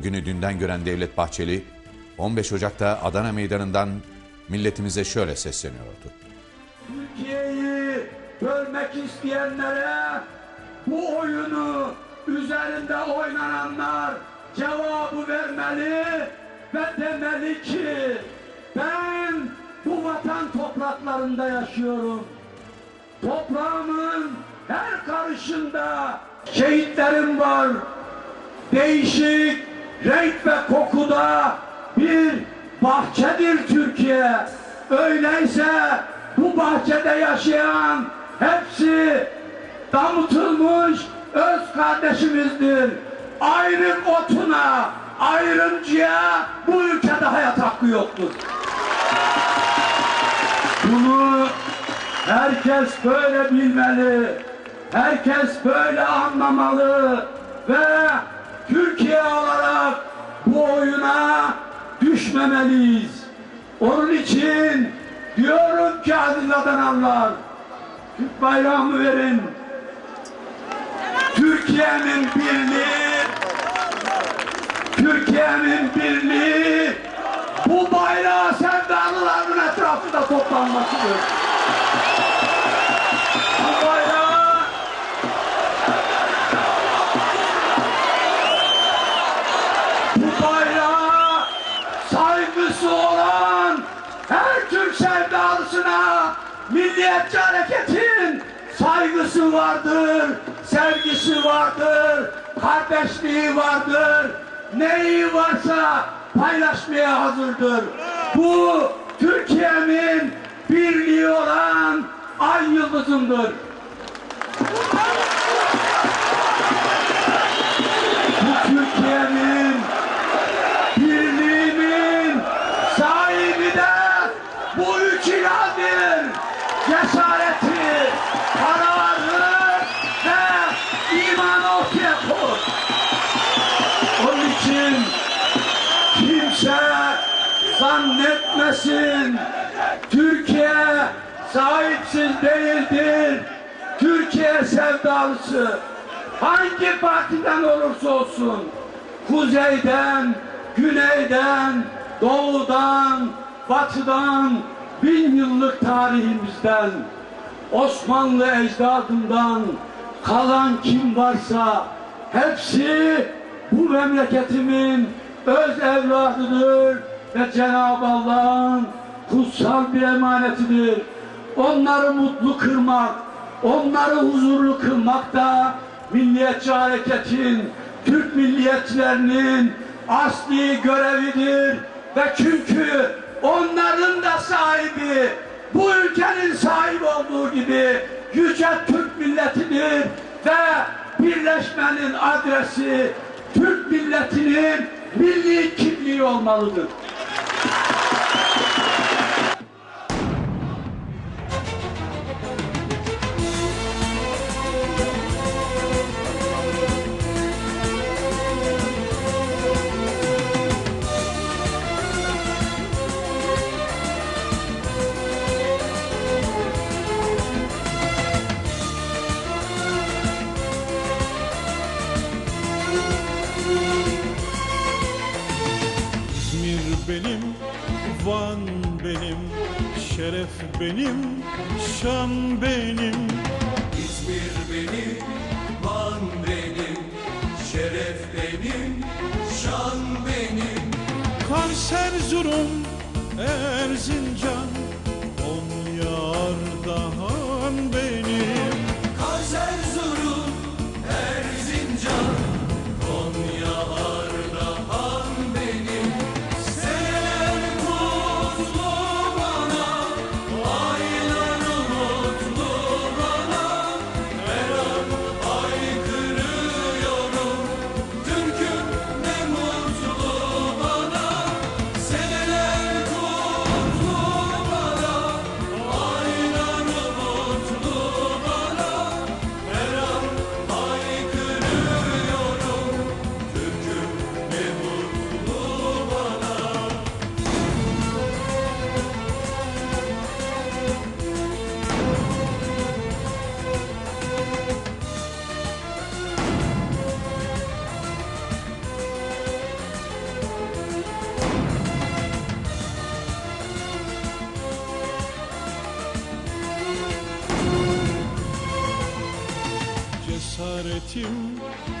Bugünü dünden gören Devlet Bahçeli, 15 Ocak'ta Adana Meydanı'ndan milletimize şöyle sesleniyordu. Türkiye'yi bölmek isteyenlere bu oyunu üzerinde oynananlar cevabı vermeli ve demeli ki ben bu vatan topraklarında yaşıyorum. Toprağımın her karışında şehitlerim var. Değişik renk ve kokuda bir bahçedir Türkiye. Öyleyse bu bahçede yaşayan hepsi damıtılmış öz kardeşimizdir. Ayrım otuna, ayrımcıya bu ülkede hayat hakkı yoktur. Bunu herkes böyle bilmeli. Herkes böyle anlamalı ve Türkiye olarak bu oyuna düşmemeliyiz. Onun için diyorum ki aziz Adanalılar, Türk bayrağımı verin. Türkiye'nin birliği, Türkiye'nin birliği bu bayrağı sevdalıların etrafında toplanmasıdır. Milliyetçi Hareket'in saygısı vardır, sevgisi vardır, kardeşliği vardır, neyi varsa paylaşmaya hazırdır. Bu Türkiye'nin birliği olan ay yıldızımdır. Bu Türkiye'nin zannetmesin. Türkiye sahipsiz değildir. Türkiye sevdalısı. Hangi partiden olursa olsun kuzeyden, güneyden, doğudan, batıdan, bin yıllık tarihimizden, Osmanlı ecdadından kalan kim varsa hepsi bu memleketimin öz evladıdır ve Cenab-ı Allah'ın kutsal bir emanetidir. Onları mutlu kırmak, onları huzurlu kılmak da Milliyetçi Hareket'in, Türk milliyetçilerinin asli görevidir ve çünkü onların da sahibi bu ülkenin sahibi olduğu gibi yüce Türk milletidir ve birleşmenin adresi Türk milletinin milli kimliği olmalıdır. Benim, şeref benim, şan benim. İzmir benim, Van benim, şeref benim, şan benim. Kars, Erzurum, Erzincan, Konya, Ardahan you.